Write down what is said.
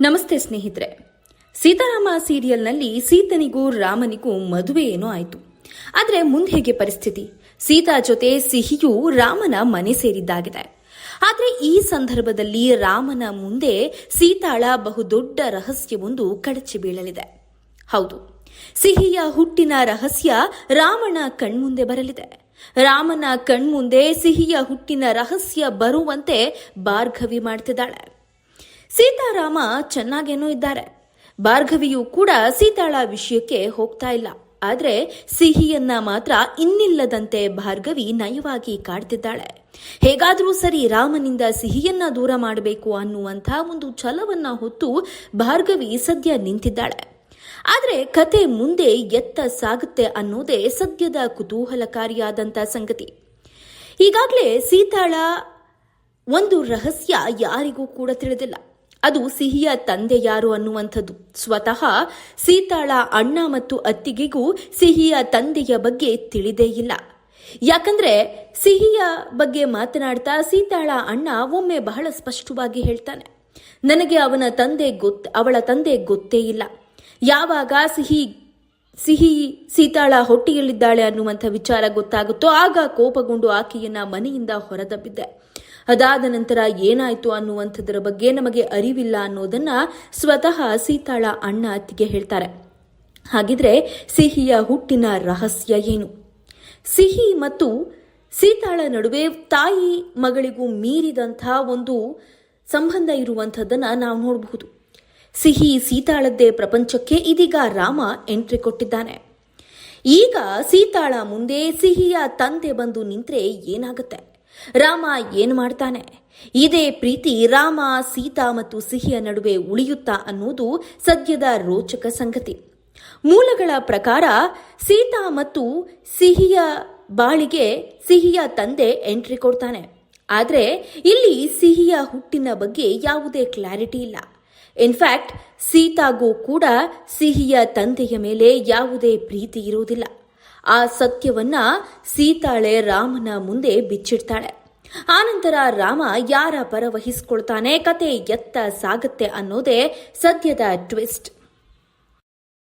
ನಮಸ್ತೆ ಸ್ನೇಹಿತರೆ. ಸೀತಾರಾಮ ಸೀರಿಯಲ್ನಲ್ಲಿ ಸೀತನಿಗೂ ರಾಮನಿಗೂ ಮದುವೆ ಏನೋ ಆಯಿತು. ಆದರೆ ಮುಂದೆ ಹೇಗೆ ಪರಿಸ್ಥಿತಿ? ಸೀತಾ ಜೊತೆ ಸಿಹಿಯು ರಾಮನ ಮನೆ ಸೇರಿದ್ದಾಗಿದೆ. ಆದರೆ ಈ ಸಂದರ್ಭದಲ್ಲಿ ರಾಮನ ಮುಂದೆ ಸೀತಾಳ ಬಹುದೊಡ್ಡ ರಹಸ್ಯವೊಂದು ಕಡಚಿ ಬೀಳಲಿದೆ. ಹೌದು, ಸಿಹಿಯ ಹುಟ್ಟಿನ ರಹಸ್ಯ ರಾಮನ ಕಣ್ಮುಂದೆ ಬರಲಿದೆ. ರಾಮನ ಕಣ್ಮುಂದೆ ಸಿಹಿಯ ಹುಟ್ಟಿನ ರಹಸ್ಯ ಬರುವಂತೆ ಭಾರ್ಗವಿ ಮಾಡ್ತಿದ್ದಾಳೆ. ಸೀತಾರಾಮ ಚೆನ್ನಾಗೇನೋ ಇದ್ದಾರೆ. ಭಾರ್ಗವಿಯು ಕೂಡ ಸೀತಾಳ ವಿಷಯಕ್ಕೆ ಹೋಗ್ತಾ ಇಲ್ಲ. ಆದ್ರೆ ಸಿಹಿಯನ್ನ ಮಾತ್ರ ಇನ್ನಿಲ್ಲದಂತೆ ಭಾರ್ಗವಿ ನಯವಾಗಿ ಕಾಡ್ತಿದ್ದಾಳೆ. ಹೇಗಾದರೂ ಸರಿ ರಾಮನಿಂದ ಸಿಹಿಯನ್ನ ದೂರ ಮಾಡಬೇಕು ಅನ್ನುವಂಥ ಒಂದು ಛಲವನ್ನ ಹೊತ್ತು ಭಾರ್ಗವಿ ಸದ್ಯ ನಿಂತಿದ್ದಾಳೆ. ಆದ್ರೆ ಕತೆ ಮುಂದೆ ಎತ್ತ ಸಾಗುತ್ತೆ ಅನ್ನೋದೇ ಸದ್ಯದ ಕುತೂಹಲಕಾರಿಯಾದಂಥ ಸಂಗತಿ. ಈಗಾಗಲೇ ಸೀತಾಳ ಒಂದು ರಹಸ್ಯ ಯಾರಿಗೂ ಕೂಡ ತಿಳಿದಿಲ್ಲ. ಅದು ಸಿಹಿಯ ತಂದೆ ಯಾರು ಅನ್ನುವಂಥದ್ದು. ಸ್ವತಃ ಸೀತಾಳ ಅಣ್ಣ ಮತ್ತು ಅತ್ತಿಗೆಗೂ ಸಿಹಿಯ ತಂದೆಯ ಬಗ್ಗೆ ತಿಳಿದೇ ಇಲ್ಲ. ಯಾಕಂದ್ರೆ ಸಿಹಿಯ ಬಗ್ಗೆ ಮಾತನಾಡ್ತಾ ಸೀತಾಳ ಅಣ್ಣ ಒಮ್ಮೆ ಬಹಳ ಸ್ಪಷ್ಟವಾಗಿ ಹೇಳ್ತಾನೆ. ನನಗೆ ಅವನ ತಂದೆ ಗೊತ್ತ ಅವಳ ತಂದೆ ಗೊತ್ತೇ ಇಲ್ಲ. ಯಾವಾಗ ಸಿಹಿ ಸಿಹಿ ಸೀತಾಳ ಹೊಟ್ಟೆಯಲ್ಲಿದ್ದಾಳೆ ಅನ್ನುವಂಥ ವಿಚಾರ ಗೊತ್ತಾಗುತ್ತೋ ಆಗ ಕೋಪಗೊಂಡು ಆಕೆಯನ್ನ ಮನೆಯಿಂದ ಹೊರದಬ್ಬಿದ್ದೆ. ಅದಾದ ನಂತರ ಏನಾಯ್ತು ಅನ್ನುವಂಥದ್ರ ಬಗ್ಗೆ ನಮಗೆ ಅರಿವಿಲ್ಲ ಅನ್ನೋದನ್ನ ಸ್ವತಃ ಸೀತಾಳ ಅಣ್ಣ ಅತ್ತಿಗೆ ಹೇಳ್ತಾರೆ. ಹಾಗಿದ್ರೆ ಸಿಹಿಯ ಹುಟ್ಟಿನ ರಹಸ್ಯ ಏನು? ಸಿಹಿ ಮತ್ತು ಸೀತಾಳ ನಡುವೆ ತಾಯಿ ಮಗಳಿಗೂ ಮೀರಿದಂಥ ಒಂದು ಸಂಬಂಧ ಇರುವಂಥದ್ದನ್ನ ನಾವು ನೋಡಬಹುದು. ಸಿಹಿ ಸೀತಾಳದ್ದೇ ಪ್ರಪಂಚಕ್ಕೆ ಇದೀಗ ರಾಮ ಎಂಟ್ರಿ ಕೊಟ್ಟಿದ್ದಾನೆ. ಈಗ ಸೀತಾಳ ಮುಂದೆ ಸಿಹಿಯ ತಂದೆ ಬಂದು ನಿಂತ್ರೆ ಏನಾಗುತ್ತೆ? ರಾಮ ಏನು ಮಾಡ್ತಾನೆ? ಇದೇ ಪ್ರೀತಿ ರಾಮ, ಸೀತಾ ಮತ್ತು ಸಿಹಿಯ ನಡುವೆ ಉಳಿಯುತ್ತಾ ಅನ್ನೋದು ಸದ್ಯದ ರೋಚಕ ಸಂಗತಿ. ಮೂಲಗಳ ಪ್ರಕಾರ ಸೀತಾ ಮತ್ತು ಸಿಹಿಯ ಬಾಳಿಗೆ ಸಿಹಿಯ ತಂದೆ ಎಂಟ್ರಿ ಕೊಡ್ತಾನೆ. ಆದರೆ ಇಲ್ಲಿ ಸಿಹಿಯ ಹುಟ್ಟಿನ ಬಗ್ಗೆ ಯಾವುದೇ ಕ್ಲಾರಿಟಿ ಇಲ್ಲ. ಇನ್ಫ್ಯಾಕ್ಟ್ ಸೀತಾಗೂ ಕೂಡ ಸಿಹಿಯ ತಂದೆಯ ಮೇಲೆ ಯಾವುದೇ ಪ್ರೀತಿ ಇರುವುದಿಲ್ಲ. ಆ ಸತ್ಯವನ್ನ ಸೀತಾಳೆ ರಾಮನ ಮುಂದೆ ಬಿಚ್ಚಿಡ್ತಾಳೆ. ಆನಂತರ ರಾಮ ಯಾರ ಪರ ವಹಿಸ್ಕೊಳ್ತಾನೆ, ಕತೆ ಎತ್ತ ಸಾಗತ್ತೆ ಅನ್ನೋದೇ ಸದ್ಯದ ಟ್ವಿಸ್ಟ್.